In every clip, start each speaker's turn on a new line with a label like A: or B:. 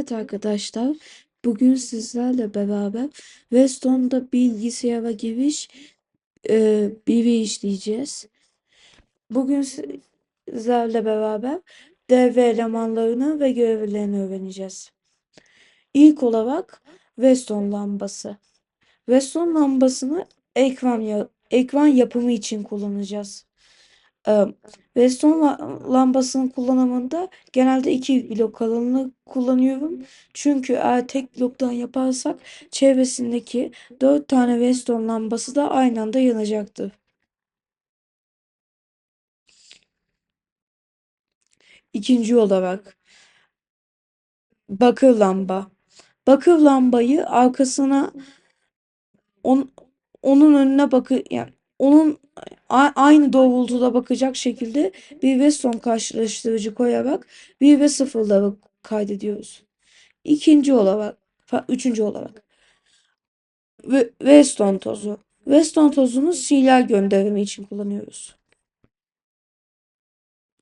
A: Evet arkadaşlar, bugün sizlerle beraber Weston'da bilgisayara giriş e, biri işleyeceğiz. Bugün sizlerle beraber dev elemanlarını ve görevlerini öğreneceğiz. İlk olarak Weston lambası. Weston lambasını ekran, ya ekran yapımı için kullanacağız. Ee, Weston lambasının kullanımında genelde iki blok kalınlığı kullanıyorum. Çünkü eğer tek bloktan yaparsak çevresindeki dört tane Weston lambası da aynı anda yanacaktır. İkinci olarak bakır lamba. Bakır lambayı arkasına on, onun önüne bakı yani onun aynı doğrultuda bakacak şekilde bir ve son karşılaştırıcı koyarak bir ve sıfırları kaydediyoruz. İkinci olarak, üçüncü olarak Weston tozu. Weston tozunu sinyal gönderimi için kullanıyoruz.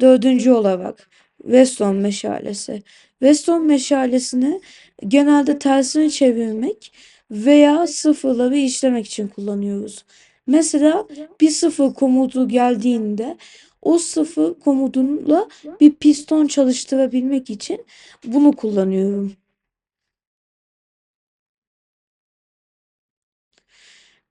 A: Dördüncü olarak Weston meşalesi. Weston meşalesini genelde tersini çevirmek veya sıfırları işlemek için kullanıyoruz. Mesela bir sıfır komutu geldiğinde o sıfır komutuyla bir piston çalıştırabilmek için bunu kullanıyorum.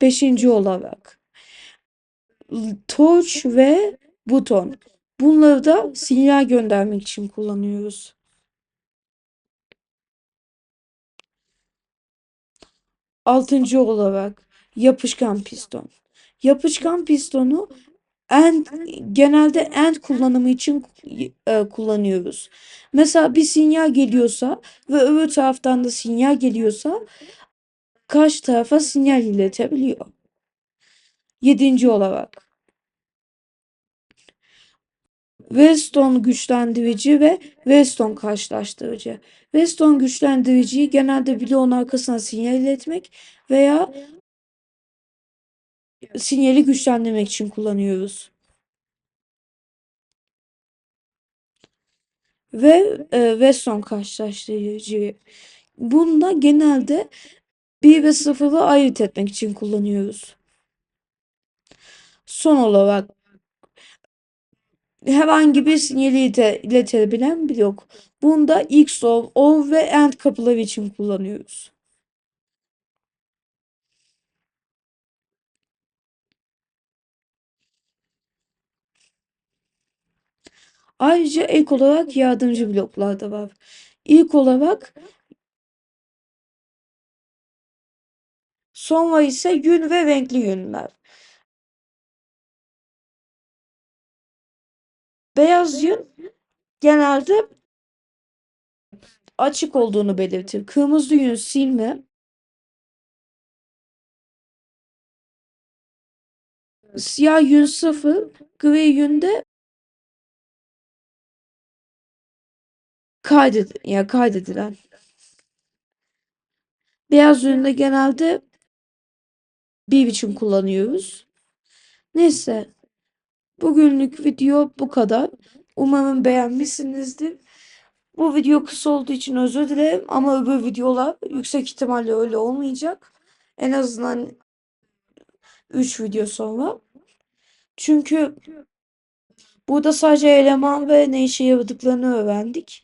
A: Beşinci olarak torch ve buton. Bunları da sinyal göndermek için kullanıyoruz. Altıncı olarak yapışkan piston. Yapışkan pistonu end, genelde end kullanımı için e, kullanıyoruz. Mesela bir sinyal geliyorsa ve öbür taraftan da sinyal geliyorsa karşı tarafa sinyal iletebiliyor. Yedinci olarak Weston güçlendirici ve Weston karşılaştırıcı. Weston güçlendiriciyi genelde bloğun arkasına sinyal iletmek veya sinyali güçlendirmek için kullanıyoruz. Ve e, Weston karşılaştırıcı. Bunda genelde 1 ve 0'ı ayırt etmek için kullanıyoruz. Son olarak herhangi bir sinyali iletebilen blok. Bunda XOR, OR ve AND kapıları için kullanıyoruz. Ayrıca ek olarak yardımcı bloklar da var. İlk olarak sonra ise yün ve renkli yünler. Beyaz yün genelde açık olduğunu belirtir. Kırmızı yün silme. Siyah yün sıfır, gri yün kaydet ya kaydedilen. Beyaz üründe genelde bir biçim kullanıyoruz. Neyse. Bugünlük video bu kadar. Umarım beğenmişsinizdir. Bu video kısa olduğu için özür dilerim ama öbür videolar yüksek ihtimalle öyle olmayacak. En azından 3 video sonra. Çünkü burada sadece eleman ve ne işe yaradıklarını öğrendik.